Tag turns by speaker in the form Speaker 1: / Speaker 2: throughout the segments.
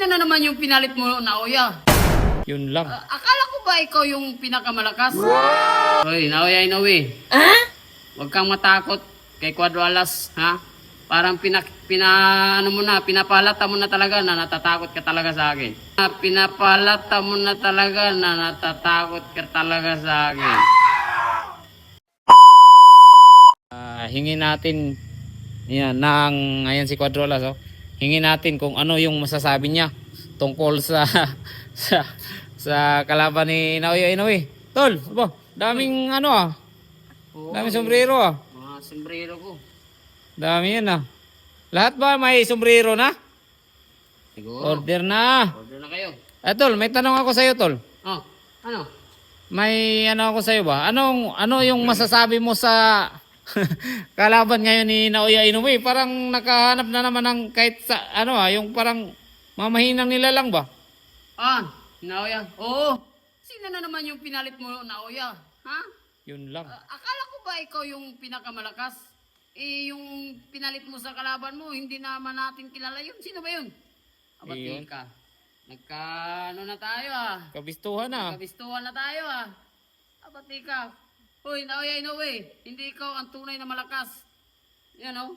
Speaker 1: Sino na naman yung pinalit mo na Oya?
Speaker 2: Yun lang.
Speaker 1: Ah, akala ko ba ikaw yung pinakamalakas? Hoy, Naoya Inoue. Huwag kang matakot kay Cuadro Alas, ha? Parang pinak, pina, ano mo na, pinapalata mo na talaga na natatakot ka talaga sa akin. Ah, Pinapalata mo na talaga na natatakot ka talaga sa akin.
Speaker 2: Ah, hingi natin yan ng ayan si Quadrolas oh. Hingi natin kung ano yung masasabi niya tungkol sa sa sa kalaban ni Naoya Inoue. Tol, aba, daming ano ah.
Speaker 1: Oo,
Speaker 2: Daming sombrero ah.
Speaker 1: Mga sombrero ko.
Speaker 2: Dami yan ah. Lahat ba may sombrero na?
Speaker 1: Siguro.
Speaker 2: Order na.
Speaker 1: Order na kayo.
Speaker 2: Eh tol, may tanong ako sa iyo tol.
Speaker 1: Oh, ano?
Speaker 2: May ano ako sa iyo ba? Anong ano yung masasabi mo sa kalaban ngayon ni Naoya Inoue? Parang nakahanap na naman ng kahit sa ano ah, yung parang mamahinang nila lang ba?
Speaker 1: Ah, Naoya. Oo. Sino na naman yung pinalit mo Naoya? Ha?
Speaker 2: Yun lang.
Speaker 1: Ah, akala ko ba ikaw yung pinakamalakas? Eh, yung pinalit mo sa kalaban mo, hindi naman natin kilala yun. Sino ba yun? Abati
Speaker 2: Iyon.
Speaker 1: ka. Nagka, ano na tayo ah.
Speaker 2: Kabistuhan na.
Speaker 1: Kabistuhan na tayo ah. Abati ka. Hoy, Naoya Inoue, hindi ikaw ang tunay na malakas. Yan oh.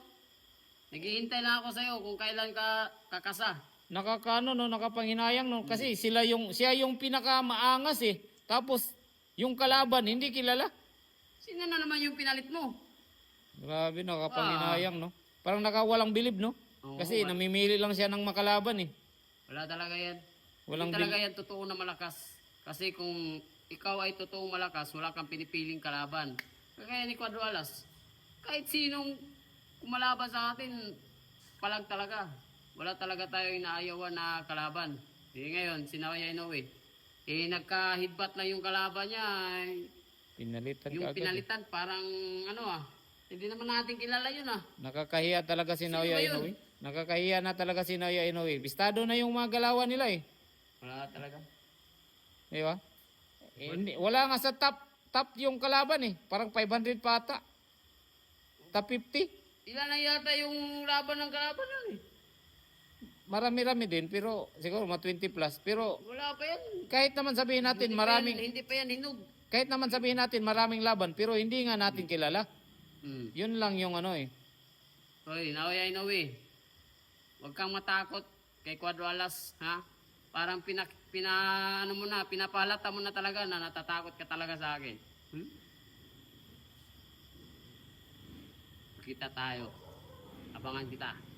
Speaker 1: Naghihintay lang ako sa'yo kung kailan ka kakasa.
Speaker 2: Nakakano no, nakapanginayang no kasi sila yung siya yung pinakamaangas eh. Tapos yung kalaban hindi kilala.
Speaker 1: Sino na naman yung pinalit mo?
Speaker 2: Grabe nakapanginayang no. Parang nakawalang bilib no.
Speaker 1: Oo,
Speaker 2: Kasi namimili lang siya ng makalaban eh.
Speaker 1: Wala talaga yan.
Speaker 2: Walang
Speaker 1: Hindi talaga yan totoo na malakas. Kasi kung ikaw ay totoong malakas, wala kang pinipiling kalaban. Kaya ni Cuadro Alas, kahit sinong kumalaban sa atin, palag talaga. Wala talaga tayo inaayawan na kalaban. Eh ngayon, si Naoya Inoue, eh nagkahidbat lang yung kalaban niya. eh,
Speaker 2: Pinalitan
Speaker 1: Yung
Speaker 2: ka agad. eh.
Speaker 1: pinalitan, parang ano ah, hindi naman natin kilala yun ah.
Speaker 2: Nakakahiya talaga si Naoya? Inoue. Nakakahiya na talaga si Naoya Inoue. Bistado na yung mga galawan nila eh.
Speaker 1: Wala talaga.
Speaker 2: Di ba? Eh, hindi- wala nga sa top top yung kalaban eh. Parang 500 pa ata. Top 50.
Speaker 1: Ilan na yata yung laban ng kalaban yun eh.
Speaker 2: Marami-rami din pero siguro mga 20 plus. Pero
Speaker 1: Wala pa yan.
Speaker 2: kahit naman sabihin natin
Speaker 1: Hindi pa
Speaker 2: maraming
Speaker 1: yan- hindi pa yan hinog.
Speaker 2: kahit naman sabihin natin maraming laban pero hindi nga natin kilala.
Speaker 1: Hmm.
Speaker 2: Yun lang yung ano eh.
Speaker 1: Hoy, Naoya Inoue. Huwag kang matakot kay Cuadro Alas, ha? Parang pinak, pina, ano mo na, pinapalata mo na talaga na natatakot ka talaga sa akin. Hmm? Kita tayo. Abangan kita.